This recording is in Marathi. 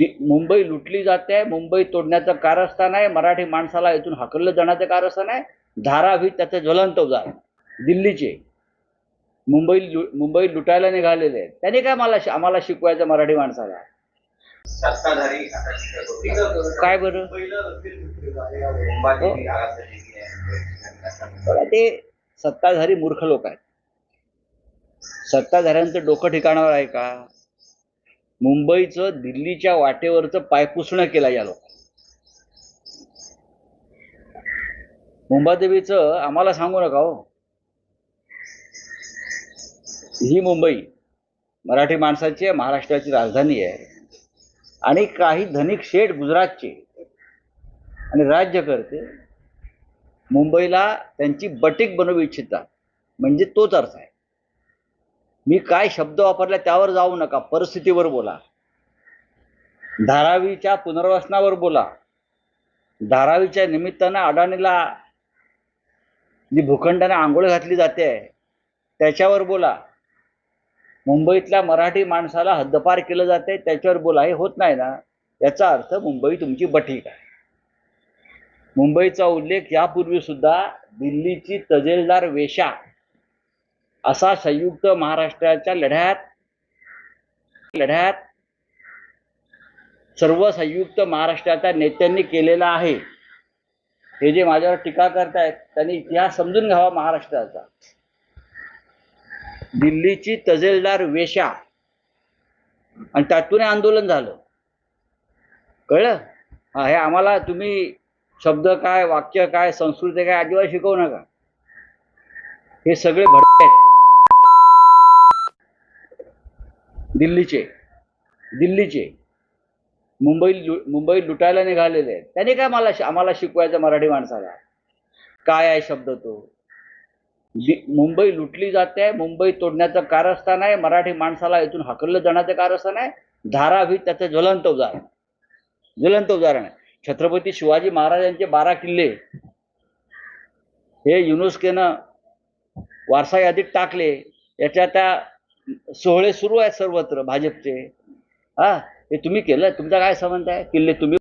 मुंबई लुटली जाते मुंबई तोडण्याचं कारस्थान आहे मराठी माणसाला इथून हकललं जाण्याचं कारस्थान आहे धारावी त्याचं ज्वलंत उदाहरण. दिल्लीचे मुंबई लु- मुंबई लुटायला निघालेले आहेत. त्याने काय मला आम्हाला शिकवायचं मराठी माणसाला. काय बरं? आहे. बघा, ते सत्ताधारी मूर्ख लोक आहेत. सत्ताधाऱ्यांचं डोकं ठिकाणावर आहे का? मुंबईचं दिल्लीच्या वाटेवरचं पायपुसणं केलं या लोकांनी. मुंबादेवीचं आम्हाला सांगू नका हो. ही मुंबई मराठी माणसाची आहे महाराष्ट्राची राजधानी आहे. आणि काही धनिक शेठ गुजरातचे आणि राज्य करते मुंबईला त्यांची बटीक बनवू इच्छितात. म्हणजे तोच अर्थ आहे. मी काय शब्द वापरला त्यावर जाऊ नका. परिस्थितीवर बोला. धारावीच्या पुनर्वसनावर बोला. धारावीच्या निमित्तानं अडाणीला जी भूखंडाने आंघोळ घातली जाते त्याच्यावर बोला. मुंबईतल्या मराठी माणसाला हद्दपार केलं जाते त्याच्यावर बोला. हे होत नाही ना. याचा अर्थ मुंबई तुमची बठीक आहे. मुंबईचा उल्लेख यापूर्वी सुद्धा दिल्लीची तजेलदार वेशा असा संयुक्त महाराष्ट्राच्या लढ्यात लढ्यात सर्व संयुक्त महाराष्ट्राच्या नेत्यांनी केलेला आहे. हे जे माझ्यावर टीका करतायत त्यांनी इतिहास समजून घ्यावा महाराष्ट्राचा. दिल्लीची तजेलदार वेशा आणि त्यातून आंदोलन झालं. कळलं? हा हे आम्हाला तुम्ही शब्द काय वाक्य काय संस्कृती काय अजिबात शिकवू नका. हे सगळे भडके आहेत दिल्लीचे दिल्लीचे. मुंबई लु मुंबई लुटायला निघालेले. आहेत त्याने काय मला आम्हाला शिकवायचं मराठी माणसाला? काय आहे शब्द तो? मुंबई लुटली जाते मुंबई तोडण्याचं कारस्थान आहे मराठी माणसाला इथून हकललं जाण्याचं कारस्थान आहे धारावी त्याचं ज्वलंत उदाहरण. ज्वलंत उदाहरण आहे. छत्रपती शिवाजी महाराजांचे बारा किल्ले. हे युनेस्कोनं वारसा यादीत टाकले. याच्या त्या सोहळे सुरू आहेत सर्वत्र भाजपचे. हा हे तुम्ही केलं तुमचा काय संबंध आहे? किल्ले तुम्ही